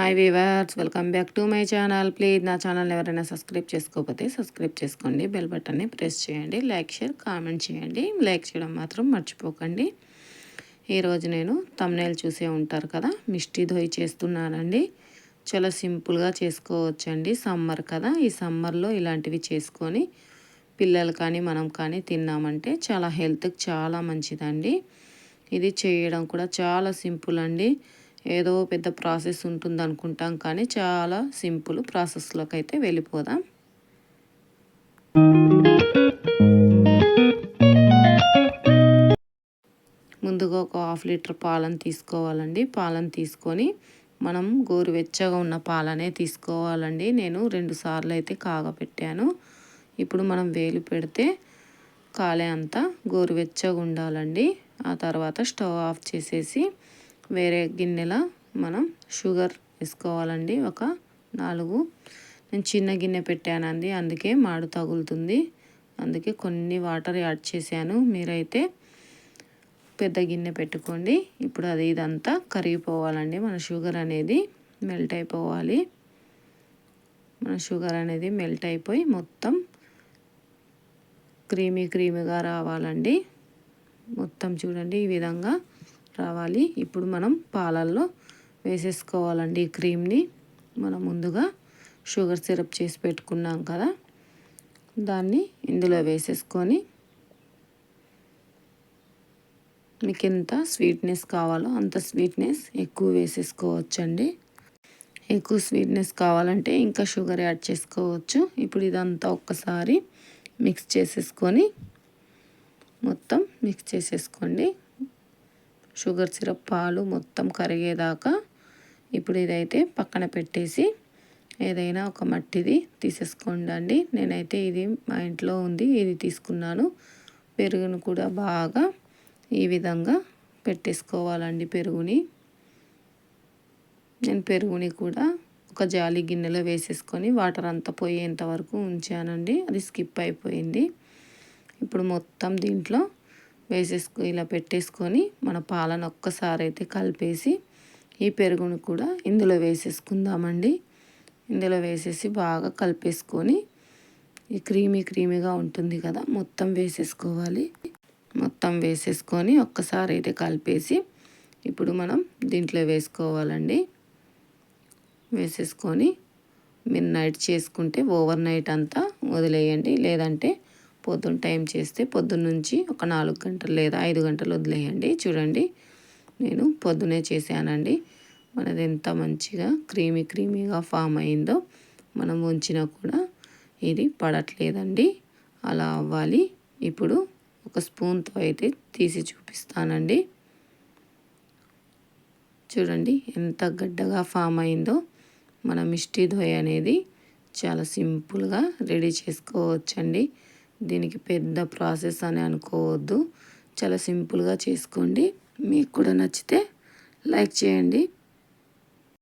Hi viewers welcome back to my channel please నా channel ఎవరైనా subscribe చేసుకోకపోతే subscribe చేసుకోండి. బెల్ బటన్ని ప్రెస్ చేయండి. లైక్ షేర్ కామెంట్ చేయండి. లైక్ చేయడం మాత్రం మర్చిపోకండి. ఈరోజు నేను తమ్నేలు చూసే ఉంటారు కదా. మిస్టీ దొయ్యి చేస్తున్నానండి. చాలా సింపుల్గా చేసుకోవచ్చండి. సమ్మర్ కదా. ఈ సమ్మర్లో ఇలాంటివి చేసుకొని పిల్లలు కానీ మనం కానీ తిన్నామంటే చాలా హెల్త్కి చాలా మంచిదండి. ఇది చేయడం కూడా చాలా సింపుల్ అండి. ఏదో పెద్ద ప్రాసెస్ ఉంటుంది అనుకుంటాం కానీ చాలా సింపుల్ ప్రాసెస్లోకి అయితే వెళ్ళిపోదాం. ముందుగా ఒక హాఫ్ లీటర్ పాలను తీసుకోవాలండి. పాలను తీసుకొని మనం గోరువెచ్చగా ఉన్న పాలనే తీసుకోవాలండి. నేను రెండు సార్లు అయితే కాగపెట్టాను. ఇప్పుడు మనం వేలు పెడితే కాలే అంతా గోరువెచ్చగా ఉండాలండి. ఆ తర్వాత స్టవ్ ఆఫ్ చేసేసి వేరే గిన్నెలో మనం షుగర్ వేసుకోవాలండి. ఒక నాలుగు. నేను చిన్న గిన్నె పెట్టానండి అందుకే మాడు తగులుతుంది. అందుకే కొన్ని వాటర్ యాడ్ చేశాను. మీరైతే పెద్ద గిన్నె పెట్టుకోండి. ఇప్పుడు అది ఇదంతా కరిగిపోవాలండి. మన షుగర్ అనేది మెల్ట్ అయిపోవాలి. మన షుగర్ అనేది మెల్ట్ అయిపోయి మొత్తం క్రీమీ క్రీమీగా రావాలండి. మొత్తం చూడండి ఈ విధంగా రావాలి. ఇప్పుడు మనం పాలల్లో వేసేసుకోవాలండి ఈ క్రీమ్ని. మనం ముందుగా షుగర్ సిరప్ చేసి పెట్టుకున్నాం కదా. దాన్ని ఇందులో వేసేసుకొని మీకు ఎంత స్వీట్నెస్ కావాలో అంత స్వీట్నెస్ ఎక్కువ వేసేసుకోవచ్చండి. ఎక్కువ స్వీట్నెస్ కావాలంటే ఇంకా షుగర్ యాడ్ చేసుకోవచ్చు. ఇప్పుడు ఇదంతా ఒక్కసారి మిక్స్ చేసేసుకొని మొత్తం మిక్స్ చేసేసుకోండి. షుగర్ సిరప్ పాలు మొత్తం కరిగేదాకా ఇప్పుడు ఇదైతే పక్కన పెట్టేసి ఏదైనా ఒక మట్టిది తీసేసుకోండి నేనైతే ఇది మా ఇంట్లో ఉంది ఇది తీసుకున్నాను. పెరుగును కూడా బాగా ఈ విధంగా పెట్టేసుకోవాలండి పెరుగుని. నేను పెరుగుని కూడా ఒక జాలి గిన్నెలో వేసేసుకొని వాటర్ అంతా పోయేంత వరకు ఉంచానండి. అది స్కిప్ అయిపోయింది. ఇప్పుడు మొత్తం దీంట్లో వేసేసుకు ఇలా పెట్టేసుకొని మన పాలను ఒక్కసారి అయితే కలిపేసి ఈ పెరుగును కూడా ఇందులో వేసేసుకుందామండి. ఇందులో వేసేసి బాగా కలిపేసుకొని ఈ క్రీమీ క్రీమీగా ఉంటుంది కదా మొత్తం వేసేసుకోవాలి. మొత్తం వేసేసుకొని ఒక్కసారి అయితే కలిపేసి ఇప్పుడు మనం దీంట్లో వేసుకోవాలండి. వేసేసుకొని మీరు నైట్ చేసుకుంటే ఓవర్ నైట్ అంతా వదిలేయండి. లేదంటే పొద్దున్న టైం చేస్తే పొద్దున్న నుంచి ఒక నాలుగు గంటలు లేదా ఐదు గంటలు వదిలేయండి. చూడండి నేను పొద్దునే చేశానండి. మనది ఎంత మంచిగా క్రీమీ క్రీమీగా ఫామ్ అయిందో మనం ఉంచినా కూడా ఇది పడట్లేదండి. అలా అవ్వాలి. ఇప్పుడు ఒక స్పూన్తో అయితే తీసి చూపిస్తానండి. చూడండి ఎంత గడ్డగా ఫామ్ అయిందో మన మిస్టీ దోయ అనేది చాలా సింపుల్గా రెడీ చేసుకోవచ్చండి. దీనికి పెద్ద ప్రాసెస్ అని అనుకోవద్దు. చాలా సింపుల్గా చేసుకోండి. మీకు కూడా నచ్చితే లైక్ చేయండి.